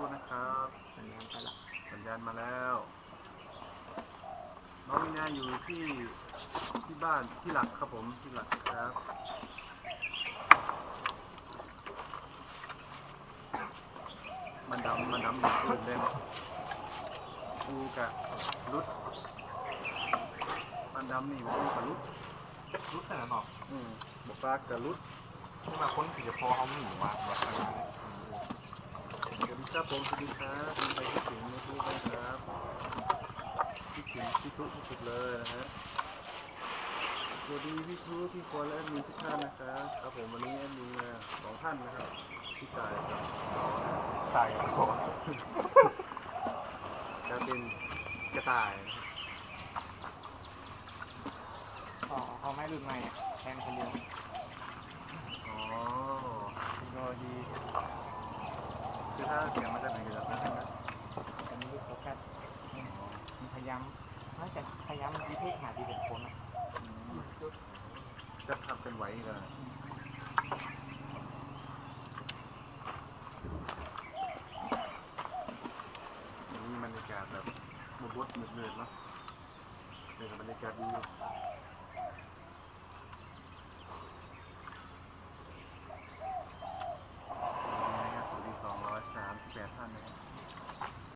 รู่นะครับสัญญาณไปละสัญญาณมาแล้ว น้องมีนาอยู่ที่ที่บ้านที่หลักครับผมที่หลักครับมันดำมันดำอยู่อื่นได้ไหมกูกะรุดมันดำนี่กูกะรุดรู้แต่หรอกอืมบอกปลากะรุดที่มาค้นผีพอเขาหนีมาแบบอะไรสวัสดี ครับผมสวัสดีครับมีไปที่ถึงนะครับพี่ถึงพี่ทุกที่สุดเลยนะฮะสวัสดีพี่ทุกพี่ควรและแอดมินทุกท่านนะครับครับผมวันนี้แอดมินมาสองท่านนะครับพี่ชายกับน้องตายกันก่อนจะเป็นกระต่ายอ๋อเขาไม่รุ่นใหม่อะแทนคนเดียว อ๋อเทคโนโลยีคือ ถ้าเสียงมาจากไหนก็จะเป็นนะแต่ไม่รู้โฟกัสมันพยายามน่าจะพยายามดีเทคหาที่เป็นคนอะจะทำเป็นไหวเลยนี่บรรยากาศแบบมืดๆมืดๆเนาะเป็นบรรยากาศดี